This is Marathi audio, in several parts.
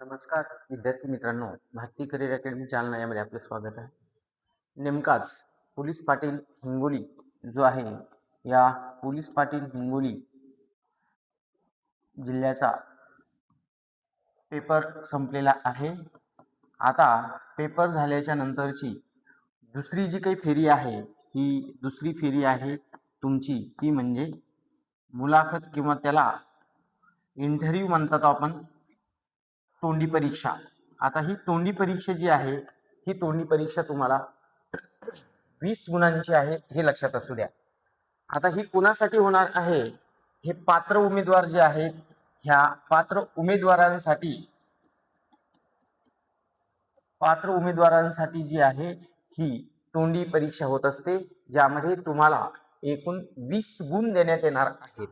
नमस्कार विद्यार्थी मित्रांनो. भारतीय करिअर अकॅडमी जालना यामध्ये आपलं स्वागत आहे. नेमकाच पोलीस पाटील हिंगोली जो आहे या पोलीस पाटील हिंगोली जिल्ह्याचा पेपर संपलेला आहे. आता पेपर झाल्याच्या नंतरची दुसरी जी काही फेरी आहे ही दुसरी फेरी आहे तुमची. ती म्हणजे मुलाखत किंवा त्याला इंटरव्ह्यू म्हणतात आपण. तोंडी परीक्षा. आता ही तोंडी परीक्षा जी आहे ही तोंडी परीक्षा तुम्हाला वीस गुणांची आहे हे लक्षात असू द्या. आता ही कुणासाठी होणार आहे? हे पात्र उमेदवार जे आहेत ह्या पात्र उमेदवारांसाठी पात्र उमेदवारांसाठी जी आहे ही तोंडी परीक्षा होत असते ज्यामध्ये तुम्हाला एकूण वीस गुण देण्यात येणार आहेत.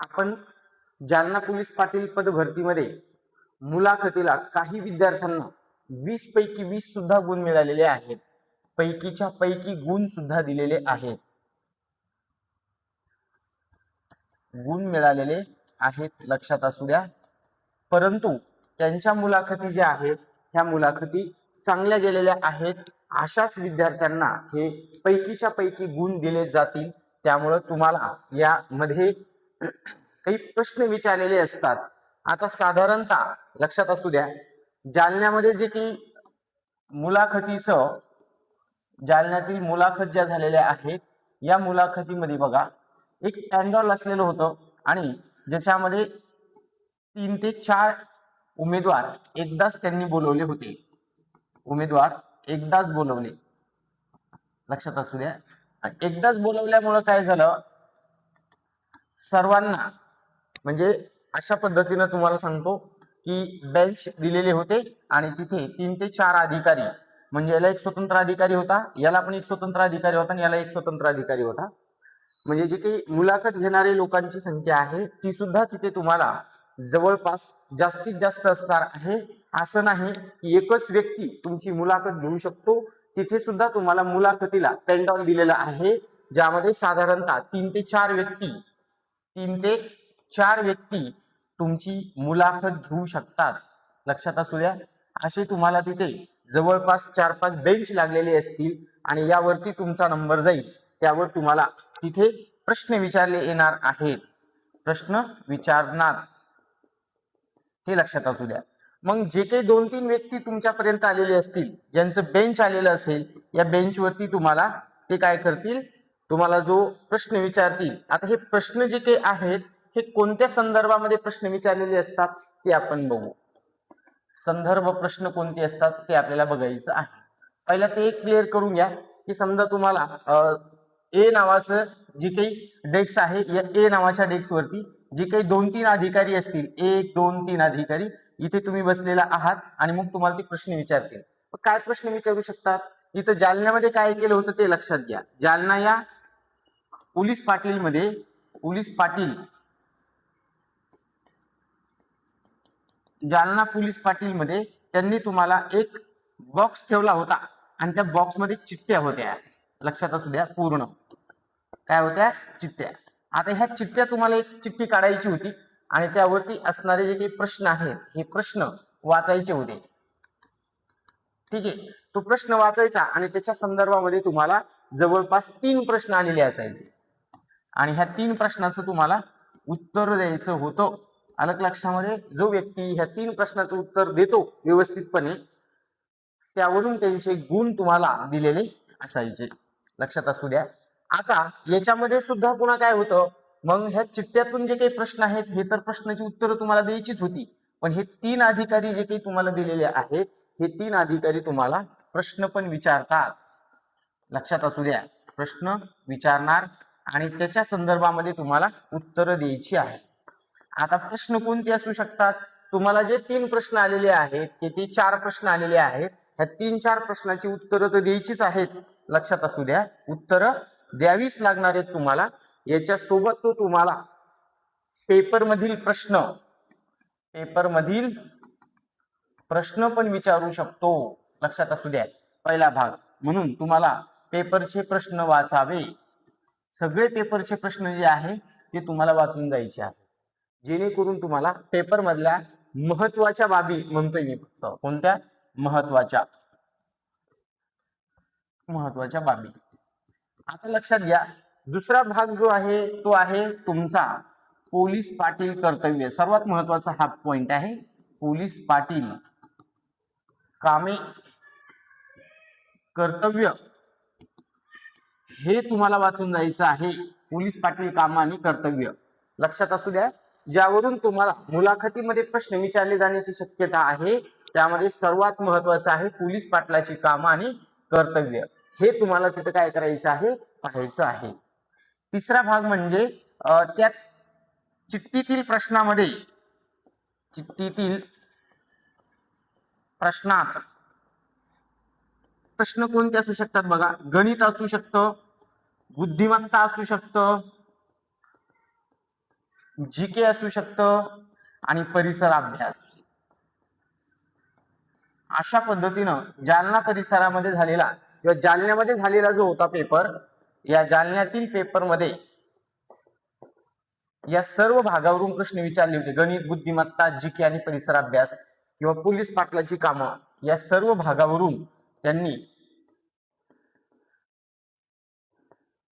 आपण जालना पोलीस पाटील पद भरतीमध्ये मुलाखतीला काही विद्यार्थ्यांना वीस पैकी वीस सुद्धा गुण मिळालेले आहेत. पैकीच्या पैकी गुण सुद्धा दिलेले आहेत. गुण मिळालेले आहेत लक्षात असू द्या. परंतु त्यांच्या मुलाखती ज्या आहेत ह्या मुलाखती चांगल्या गेलेल्या आहेत. अशाच विद्यार्थ्यांना हे पैकीच्या पैकी गुण दिले जातील. त्यामुळं तुम्हाला यामध्ये काही प्रश्न विचारलेले असतात. आता साधारणतः लक्षात असू द्या जालन्यामध्ये जे काही मुलाखतीचं जालन्यातील मुलाखत ज्या झालेल्या आहेत या मुलाखतीमध्ये बघा एक अँडॉल असलेलं होतं आणि ज्याच्यामध्ये तीन ते चार उमेदवार एकदाच त्यांनी बोलवले होते. उमेदवार एकदाच बोलवले. लक्षात असू द्या. आणि एकदाच बोलवल्यामुळं काय झालं? सर्वांना म्हणजे अशा पद्धतीनं तुम्हाला सांगतो की बेंच दिलेले होते आणि तिथे तीन ते चार अधिकारी म्हणजे याला एक स्वतंत्र अधिकारी होता याला पण एक स्वतंत्र अधिकारी होता आणि याला एक स्वतंत्र अधिकारी होता. म्हणजे जे काही मुलाखत घेणारे लोकांची संख्या आहे ती सुद्धा तिथे तुम्हाला जवळपास जास्तीत जास्त असणार आहे. असं नाही की एकच व्यक्ती तुमची मुलाखत घेऊ शकतो तिथे सुद्धा तुम्हाला मुलाखतीला पेंडॉल दिलेला आहे ज्यामध्ये साधारणतः तीन ते चार व्यक्ती तीन ते चार व्यक्ती तुमची मुलाखत घेऊ शकतात. लक्षात असू द्या. असे तुम्हाला तिथे जवळपास चार पाच बेंच लागलेले असतील आणि यावरती तुमचा नंबर जाईल. त्यावर तुम्हाला तिथे प्रश्न विचारले येणार आहेत. प्रश्न विचारणार. हे लक्षात असू द्या. मग जे काही दोन तीन व्यक्ती तुमच्यापर्यंत आलेले असतील ज्यांचं बेंच आलेलं असेल या बेंचवरती तुम्हाला ते काय करतील? तुम्हाला जो प्रश्न विचारतील. आता हे प्रश्न जे काही आहेत हे कोणत्या संदर्भामध्ये प्रश्न विचारलेले असतात ते आपण बघू. संदर्भ प्रश्न कोणते असतात ते आपल्याला बघायचं आहे. पहिला ते एक क्लिअर करून घ्या. की समजा तुम्हाला ए नावाचं जे काही डेस्क आहे या ए नावाच्या डेक्सवरती जे काही दोन तीन अधिकारी असतील एक दोन तीन अधिकारी इथे तुम्ही बसलेला आहात आणि मग तुम्हाला ते प्रश्न विचारतील. काय प्रश्न विचारू शकतात? इथं जालन्यामध्ये काय केलं होतं ते लक्षात घ्या. जालना या पोलीस पाटील मध्ये पोलीस पाटील जालना पोलीस पाटीलमध्ये त्यांनी तुम्हाला एक बॉक्स ठेवला होता. आणि त्या बॉक्समध्ये चिठ्ठ्या होत्या. लक्षात असू द्या पूर्ण. काय होत्या? चिठ्ठ्या. आता ह्या चिठ्ठ्या तुम्हाला एक चिठ्ठी काढायची होती. आणि त्यावरती असणारे जे काही प्रश्न आहेत हे प्रश्न वाचायचे होते. ठीक आहे? तो प्रश्न वाचायचा आणि त्याच्या संदर्भामध्ये तुम्हाला जवळपास तीन प्रश्न आलेले असायचे. आणि ह्या तीन प्रश्नाचं तुम्हाला उत्तर द्यायचं होतं. अलग लक्षामध्ये जो व्यक्ती ह्या तीन प्रश्नाचं उत्तर देतो व्यवस्थितपणे त्यावरून त्यांचे गुण तुम्हाला दिलेले असायचे. लक्षात असू द्या. आता याच्यामध्ये सुद्धा पुन्हा काय होतं? मग ह्या चिठ्ठ्यातून जे काही प्रश्न आहेत हे तर प्रश्नाची उत्तरं तुम्हाला द्यायचीच होती. पण हे तीन अधिकारी जे काही तुम्हाला दिलेले आहेत हे तीन अधिकारी तुम्हाला प्रश्न पण विचारतात. लक्षात असू द्या. प्रश्न विचारणार आणि त्याच्या संदर्भामध्ये तुम्हाला उत्तरं द्यायची आहे आता प्रश्न कोणते असू शकतात? तुम्हाला जे तीन प्रश्न आलेले आहेत की ते चार प्रश्न आलेले आहेत ह्या तीन चार प्रश्नाची उत्तरं तर द्यायचीच आहेत. लक्षात असू द्या उत्तरं द्यावीच लागणार आहेत तुम्हाला. याच्या सोबत तो तुम्हाला पेपर मधील प्रश्न पेपर मधील प्रश्न पण विचारू शकतो. लक्षात असू द्या. पहिला भाग म्हणून तुम्हाला पेपरचे प्रश्न वाचावे. सगळे पेपरचे प्रश्न जे आहे ते तुम्हाला वाचून जायचे आहे. जेणेकरून तुम्हाला पेपर मधल्या महत्त्वाच्या बाबी म्हणतोय मी फक्त. कोणत्या? महत्त्वाच्या. महत्त्वाच्या बाबी. आता लक्षात घ्या. दुसरा भाग जो आहे तो आहे तुमचा पोलीस पाटील कर्तव्य. सर्वात महत्त्वाचा हा पॉइंट आहे पोलीस पाटील. कामे कर्तव्य हे तुम्हाला वाचून जायचं आहे. पोलीस पाटील काम आणि कर्तव्य. लक्षात असू द्या. ज्यावरून तुम्हाला मुलाखतीमध्ये प्रश्न विचारले जाण्याची शक्यता आहे त्यामध्ये सर्वात महत्वाचं आहे पोलीस पाटलाची कामं आणि कर्तव्य. हे तुम्हाला तिथं काय करायचं आहे? पाहायचं आहे. तिसरा भाग म्हणजे त्या चिठ्ठीतील प्रश्नामध्ये चिठ्ठीतील प्रश्नात प्रश्न कोणते असू शकतात बघा? गणित असू शकतं बुद्धिमत्ता असू शकतं जी के असू शकतं आणि परिसर अभ्यास. अशा पद्धतीनं जालना परिसरामध्ये झालेला किंवा जालन्यामध्ये झालेला जो होता पेपर या जालन्यातील पेपरमध्ये या सर्व भागावरून प्रश्न विचारले होते. गणित बुद्धिमत्ता जी के आणि परिसर अभ्यास किंवा पोलीस पाटलाची कामं या सर्व भागावरून त्यांनी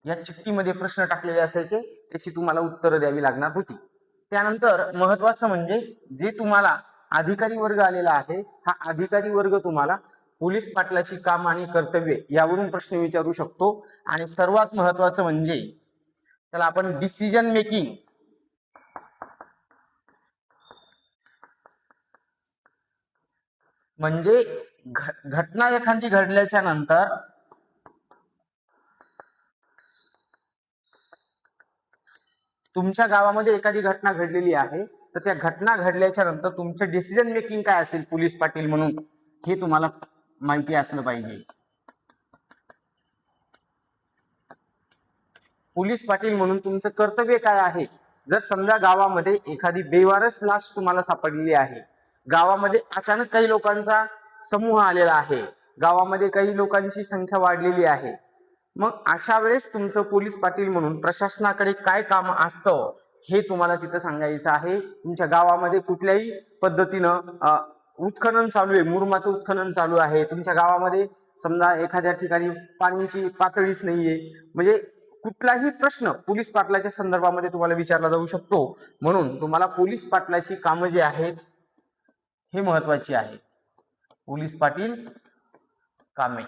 या चिठ्ठीमध्ये प्रश्न टाकलेले असायचे त्याची तुम्हाला उत्तरं द्यावी लागणार होती. त्यानंतर महत्वाचं म्हणजे जे तुम्हाला अधिकारी वर्ग आलेला आहे हा अधिकारी वर्ग तुम्हाला पोलीस पाटलाची काम आणि कर्तव्ये यावरून प्रश्न विचारू शकतो. आणि सर्वात महत्वाचं म्हणजे त्याला आपण डिसिजन मेकिंग म्हणजे घटना एखादी घडल्याच्या नंतर तुमच्या गावामध्ये एखादी घटना घडलेली आहे तर त्या घटना घडल्याच्या नंतर तुमचं डिसिजन मेकिंग काय असेल पोलीस पाटील म्हणून? हे तुम्हाला माहिती असलं पाहिजे. पोलीस पाटील म्हणून तुमचं कर्तव्य काय आहे? जर समजा गावामध्ये एखादी बेवारस लाश तुम्हाला सापडलेली आहे गावामध्ये अचानक काही लोकांचा समूह आलेला आहे गावामध्ये काही लोकांची संख्या वाढलेली आहे मग अशा वेळेस तुमचं पोलीस पाटील म्हणून प्रशासनाकडे काय काम असतं हे तुम्हाला तिथं सांगायचं आहे. तुमच्या गावामध्ये कुठल्याही पद्धतीनं उत्खनन चालू आहे. मुरमाचं उत्खनन चालू आहे. तुमच्या गावामध्ये समजा एखाद्या ठिकाणी पाण्याची पातळीच नाहीये. म्हणजे कुठलाही प्रश्न पोलीस पाटलाच्या संदर्भामध्ये तुम्हाला विचारला जाऊ शकतो. म्हणून तुम्हाला पोलीस पाटलाची कामं जी आहेत हे महत्वाची आहे. पोलीस पाटील कामे.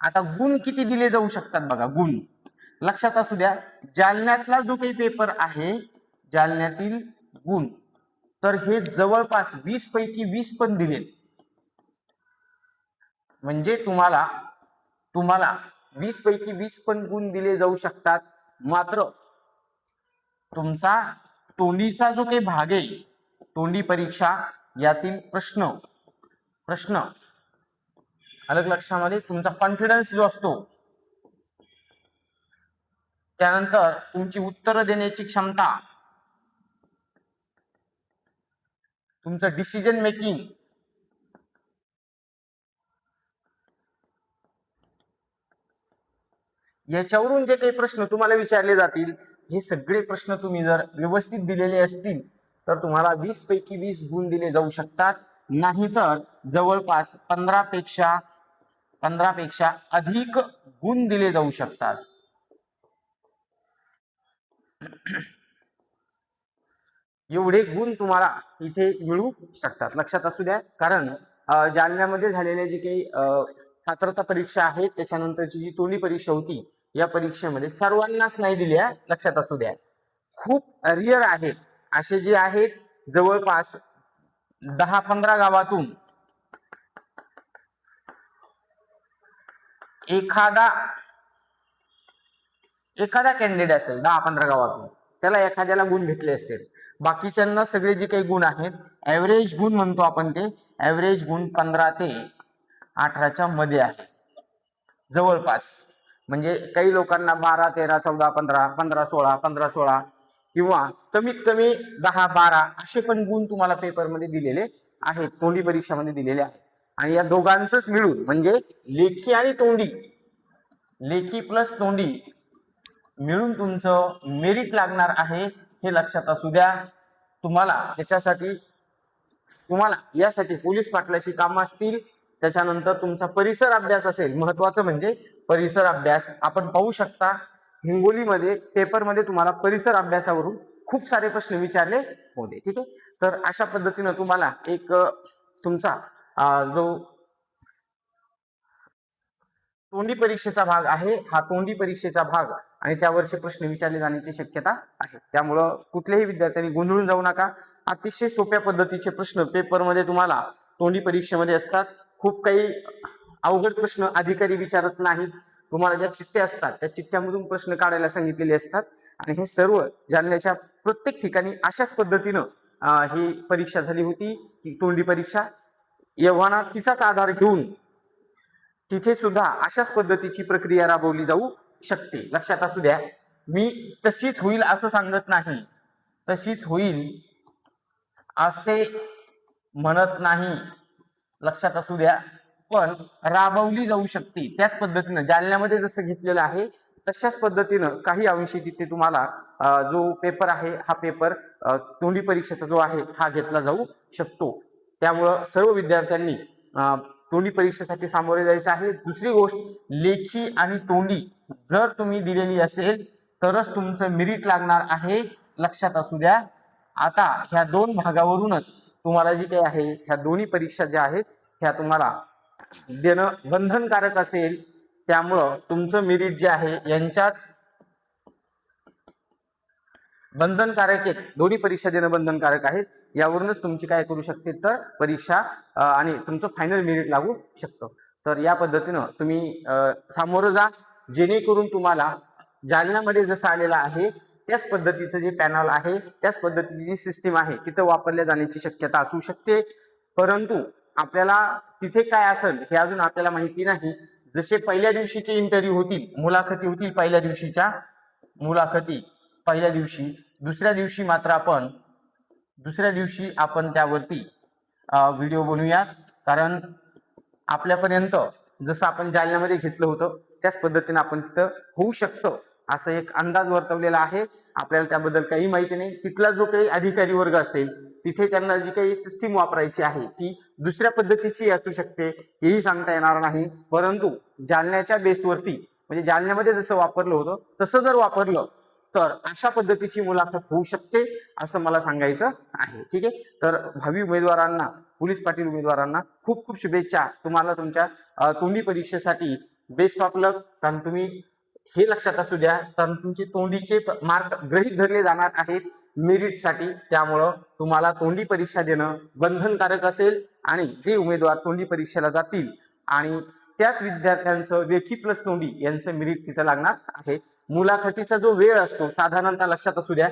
आता गुण किती दिले जाऊ शकतात बघा गुण. लक्षात असू द्या जालन्यातला जो काही पेपर आहे जालन्यातील गुण. तर हे जवळपास वीस पैकी वीस पण दिलेत. म्हणजे तुम्हाला तुम्हाला वीस पैकी वीस पण गुण दिले जाऊ शकतात. मात्र तुमचा तोंडीचा जो काही भाग आहे तोंडी परीक्षा यातील प्रश्न प्रश्न अलग लक्षामध्ये तुमचा कॉन्फिडन्स जो असतो त्यानंतर तुमची उत्तरं देण्याची क्षमता तुमचं डिसिजन मेकिंग याच्यावरून जे काही प्रश्न तुम्हाला विचारले जातील हे सगळे प्रश्न तुम्ही जर व्यवस्थित दिलेले असतील तर तुम्हाला वीस पैकी वीस गुण दिले जाऊ शकतात. नाहीतर जवळपास पंधरा पेक्षा पंधरा पेक्षा अधिक गुण दिले जाऊ शकतात. एवढे गुण तुम्हाला इथे मिळू शकतात. लक्षात असू द्या. कारण जालन्यामध्ये झालेल्या जे काही पात्रता परीक्षा आहेत त्याच्यानंतरची जी तोंडी परीक्षा होती या परीक्षेमध्ये सर्वांनाच नाही दिल्या लक्षात असू द्या. खूप रिअर आहेत. असे जे आहेत जवळपास दहा पंधरा गावातून एखादा एखादा कॅन्डिडेट असेल दहा पंधरा गावातून त्याला एखाद्याला गुण भेटले असतील बाकीच्यांना सगळे जे काही गुण आहेत ॲव्हरेज गुण म्हणतो आपण ते ॲव्हरेज गुण पंधरा ते अठराच्या मध्ये आहे. जवळपास. म्हणजे काही लोकांना बारा तेरा चौदा पंधरा पंधरा सोळा पंधरा सोळा किंवा कमीत कमी दहा बारा असे पण गुण तुम्हाला पेपरमध्ये दिलेले आहेत तोंडी परीक्षामध्ये दिलेले आहेत. आणि या दोघांचंच मिळून म्हणजे लेखी आणि तोंडी लेखी प्लस तोंडी मिळून तुमचं मेरिट लागणार आहे हे लक्षात असू द्या. तुम्हाला त्याच्यासाठी तुम्हाला यासाठी पोलीस पाटलाची कामं असतील त्याच्यानंतर तुमचा परिसर अभ्यास असेल महत्वाचं म्हणजे परिसर अभ्यास. आपण पाहू शकता हिंगोलीमध्ये पेपरमध्ये तुम्हाला परिसर अभ्यासावरून खूप सारे प्रश्न विचारले होते ठीक आहे? तर अशा पद्धतीनं तुम्हाला एक तुमचा जो तोंडी परीक्षेचा भाग आहे हा तोंडी परीक्षेचा भाग आणि त्यावरचे प्रश्न विचारले जाण्याची शक्यता आहे. त्यामुळं कुठल्याही विद्यार्थ्यांनी गोंधळून जाऊ नका. अतिशय सोप्या पद्धतीचे प्रश्न पेपरमध्ये तुम्हाला तोंडी परीक्षेमध्ये असतात. खूप काही अवघड प्रश्न अधिकारी विचारत नाहीत. तुम्हाला ज्या चिठ्ठ्या असतात त्या चिठ्ठ्यामधून प्रश्न काढायला सांगितलेले असतात. आणि हे सर्व जालन्याच्या प्रत्येक ठिकाणी अशाच पद्धतीनं ही परीक्षा झाली होती की तोंडी परीक्षा. एव्हाना तिचाच आधार घेऊन तिथे सुद्धा अशाच पद्धतीची प्रक्रिया राबवली जाऊ शकते. लक्षात असू द्या मी तशीच होईल असं सांगत नाही. तशीच होईल असे म्हणत नाही. लक्षात असू द्या पण राबवली जाऊ शकते. त्याच पद्धतीनं जालन्यामध्ये जसं घेतलेलं आहे तशाच पद्धतीनं काही अंशी तिथे तुम्हाला जो पेपर आहे हा पेपर तोंडी परीक्षेचा जो आहे हा घेतला जाऊ शकतो. त्यामुळं सर्व विद्यार्थ्यांनी तोंडी परीक्षेसाठी सामोरे जायचं आहे. दुसरी गोष्ट लेखी आणि तोंडी जर तुम्ही दिलेली असेल तरच तुमचं मेरिट लागणार आहे. लक्षात असू द्या. आता ह्या दोन भागावरूनच तुम्हाला जी काही आहे ह्या दोन्ही परीक्षा ज्या आहेत ह्या तुम्हाला देणं बंधनकारक असेल. त्यामुळं तुमचं मेरिट जे आहे यांच्याच बंधनकारक आहेत. दोन्ही परीक्षा देणं बंधनकारक आहेत. यावरूनच तुमची काय करू शकते तर परीक्षा आणि तुमचं फायनल मेरिट लागू शकतं. तर या पद्धतीनं तुम्ही सामोरं जा. जेणेकरून तुम्हाला जालन्यामध्ये जसं आलेलं आहे त्याच पद्धतीचं जे पॅनल आहे त्याच पद्धतीची जी सिस्टीम आहे तिथं वापरल्या जाण्याची शक्यता असू शकते. परंतु आपल्याला तिथे काय असेल हे अजून आपल्याला माहिती नाही. जसे पहिल्या दिवशीचे इंटरव्ह्यू होतील मुलाखती होतील पहिल्या दिवशीच्या मुलाखती पहिल्या दिवशी. दुसऱ्या दिवशी मात्र आपण दुसऱ्या दिवशी आपण त्यावरती व्हिडिओ बनवूयात. कारण आपल्यापर्यंत जसं आपण जालन्यामध्ये घेतलं होतं त्याच पद्धतीने आपण तिथं होऊ शकतं. असं एक अंदाज वर्तवलेला आहे. आपल्याला त्याबद्दल काही माहिती नाही. तिथला जो काही अधिकारी वर्ग असेल तिथे त्यांना जी काही सिस्टीम वापरायची आहे ती दुसऱ्या पद्धतीची असू शकते हेही सांगता येणार नाही. परंतु जालन्याच्या बेसवरती म्हणजे जालन्यामध्ये जसं वापरलं होतं तसं जर वापरलं तर अशा पद्धतीची मुलाखत होऊ शकते असं मला सांगायचं आहे. ठीक आहे? तर भावी उमेदवारांना पोलीस पाटील उमेदवारांना खूप खूप शुभेच्छा. तुम्हाला तुमच्या तोंडी परीक्षेसाठी बेस्ट ऑफ लक कारण तुम्ही हे लक्षात असू द्या कारण तुमचे तोंडीचे मार्क ग्रहित धरले जाणार आहेत मेरिटसाठी त्यामुळं तुम्हाला तोंडी परीक्षा देणं बंधनकारक असेल आणि जे उमेदवार तोंडी परीक्षेला जातील आणि त्याच विद्यार्थ्यांचं लेखी प्लस तोंडी यांचं मेरिट तिथं लागणार आहे. मुलाखतीचा जो वेळ असतो साधारणतः लक्षात असू द्या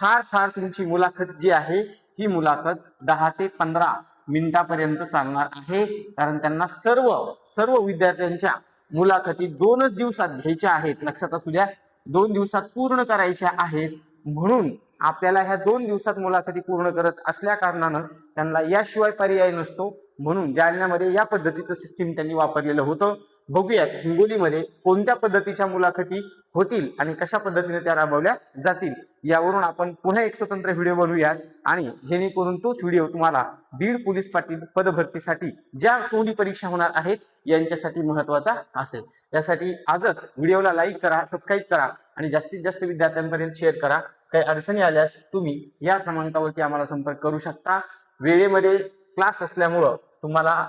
फार फार तुमची मुलाखत जी आहे ही मुलाखत दहा ते पंधरा मिनिटापर्यंत चालणार आहे. कारण त्यांना सर्व सर्व विद्यार्थ्यांच्या मुलाखती दोनच दिवसात घ्यायच्या आहेत. लक्षात असू द्या दोन दिवसात पूर्ण करायच्या आहेत. म्हणून आपल्याला ह्या दोन दिवसात मुलाखती पूर्ण करत असल्या कारणानं त्यांना याशिवाय पर्याय नसतो. म्हणून जालन्यामध्ये या पद्धतीचं सिस्टीम त्यांनी वापरलेलं होतं. बघूयात हिंगोलीमध्ये कोणत्या पद्धतीच्या मुलाखती होतील आणि कशा पद्धतीने त्या राबवल्या जातील यावरून आपण पुन्हा एक स्वतंत्र व्हिडिओ बनवूयात. आणि जेणेकरून तोच व्हिडिओ तुम्हाला बीड पोलीस पाटील पदभरतीसाठी ज्या तोंडी परीक्षा होणार आहेत यांच्यासाठी महत्त्वाचा असेल. त्यासाठी आजच व्हिडिओला लाईक करा सबस्क्राईब करा आणि जास्तीत जास्त विद्यार्थ्यांपर्यंत शेअर करा. काही अडचणी आल्यास तुम्ही या क्रमांकावरती आम्हाला संपर्क करू शकता. वेळेमध्ये क्लास असल्यामुळं तुम्हाला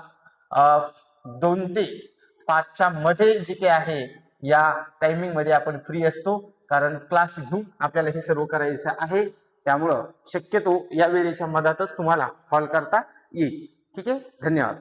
दोन ते पाचच्या मध्ये जे काही आहे या टायमिंगमध्ये आपण फ्री असतो. कारण क्लास घेऊन आपल्याला हे सर्व करायचं आहे. त्यामुळं शक्यतो या वेळेच्या मधातच तुम्हाला कॉल करता येईल. ठीक आहे? धन्यवाद.